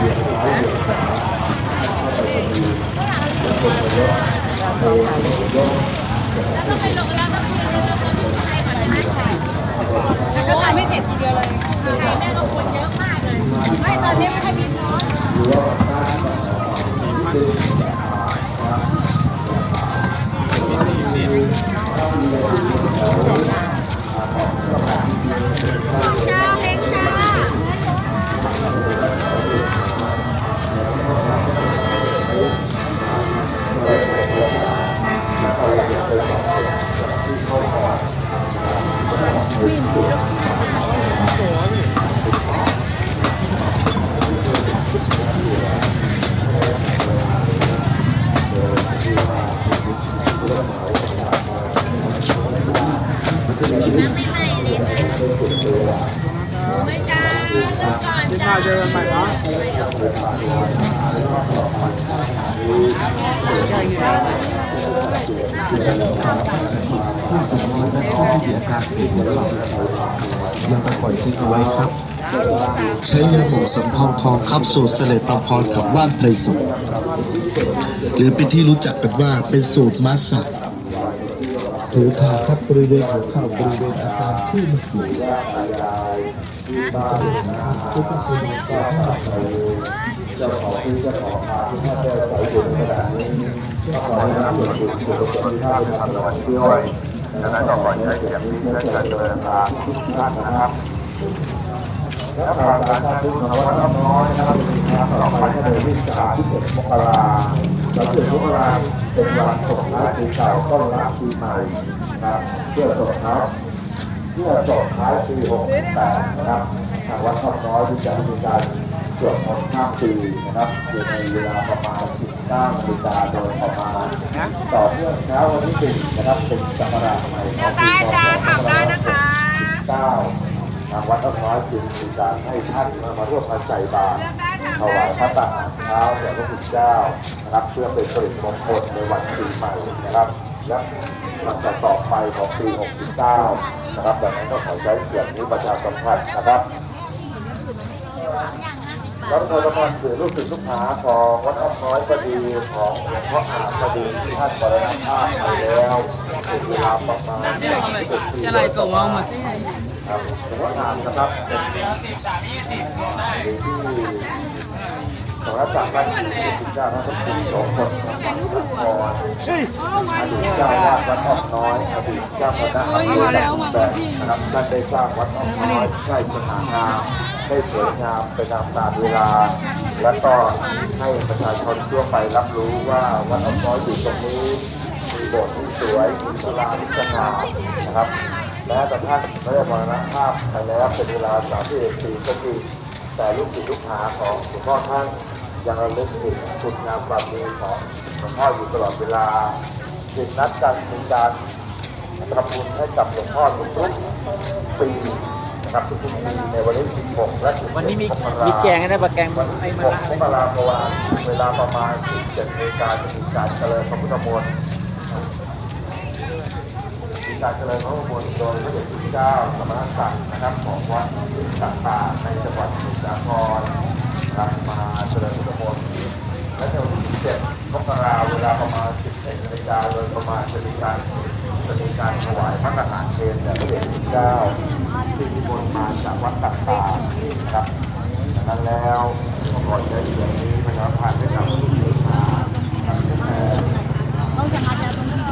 ก็ทำไม่เสร็จทีเดียวเลยแม่ก็คนเยอะมากเลย ไม่ตอนนี้ไม่ค่ อยมีช้อนที่อาการปิดของเรายังไปปล่อยทิ้งเอาไว้ครับ ใช้ยาหม่องสำเภาทองครับสูตรเสลดตำพรขับว่านเพลยสุดหรือเป็นที่รู้จักกันว่าเป็นสูตรมัสสัก ถูทาครับบริเวณหัวเข่าบริเวณอาการที่มันอยู่บาดนะครับทุกคนเป็นการห้ามไปจ้าของที่จ้าของทางที่ถ้าได้ใส่อยู่ในขณะนี้ก็ขอให้น้ำส่วนบุญส่วนกุศลที่ท่านทำในวันนี้ด้วยดังนั้นก็ขอใช้เสียงนี้เพื่อการเจริญทางทุกท่านนะครับ และทางการท่านทุกคนวัดน้อยนะครับเป็นงานต่อไปให้ในวิชาที่เจ็ดมกราและเจ็ดมกราเป็นวันส่งท้ายปีเก่าต้อนรับปีใหม่นะครับเพื่อส่งท้ายเพื่อส่งท้ายปี68นะครับทางวัดน้น้อยที่จะมีการสวดมนต์ข้ามปีนะครับอยู่ในเวลาประมาณ19นาฬิกาโดยประมาณต่อเนื่องเช้าวันที่1นะครับเป็นจักราชใหม่ของปี2569ท ทางวัดต้นน้อยจึงมีการให้ท่านมาร่วมกันใส่บาตรถวายพระตาหารเช้าแด่พระคุณเจ้านะครับเพื่อเป็นสิริมงคลในวันปีใหม่นะครับและมันจะต่อไปของปี 69 นะครับดังนั้นก็ขอใช้เสียงนี้ประชาสัมพันธ์นะครับแล้วโดยประมาณสื่อลูกศิษย์ลูกหาของวัดอ้อมน้อยก็ดีของหลวงพ่ออาจก็ดีที่ท่านบรณภาพไปแล้วเวลาประมาณ10ปีอะไรก็ว่ามา ครับผมว่าถามนะครับเป็นที่สำนักจากบ้านที่คุณเจ้าท่านเป็นสองคนขอนครอดีตเจ้าวาดวัดออมน้อยอดีตเจ้าคณะอำเภอแบบนะครับท่านได้สร้างวัดออมน้อยให้สง่างามได้สวยงามเป็นงามตามเวลา และก็ให้ประชาชนทั่วไปรับรู้ว่าวัดออมน้อยอยู่ตรงนี้มีโบสถ์ที่สวยมีศาลาที่สง่านะครับ แม้แต่ท่านไม่ได้มรณภาพไปแล้วเป็นเวลาสามสิบเอ็ดปีก็จริงแต่ลูกศิษย์ลูกหาของหลวงพ่อท่านยังระลึกถึงคุณงามความดีของหลวงพ่ออยู่ตลอดเวลาจึงนัดกันมีการทำบุญให้กับหลวงพ่อทุกๆปีนะครับทุกๆปีในวันที่16และ17วันนี้มีกรามีแกงให้ได้ปะแกงวันไอ้ที่มะระ16มกราคมเวลาประมาณ17นาฬิกาจะมีการเจริญพระพุทธมนต์มี การเจริญพระอุโบโดยพระเดชพระเจ้าสมณศักดิ์นะครับของวัดต่างๆในจังหวัดสมุทรสาครกลับมาเจริญพระธมนต์และในวันที่7มกราเวลาประมาณ 11นาฬิกาโดยประมาณจะมีการจะมีการถวายพระทหารเพลแด่พระเดชพระเจ้าที่มีบนมาจากวัดต่างๆนะครับดังนั้นแล้วก่อนจะเสียงนี้ประชาพันธ์ได้นำผู้สื่อสารทั้งแต่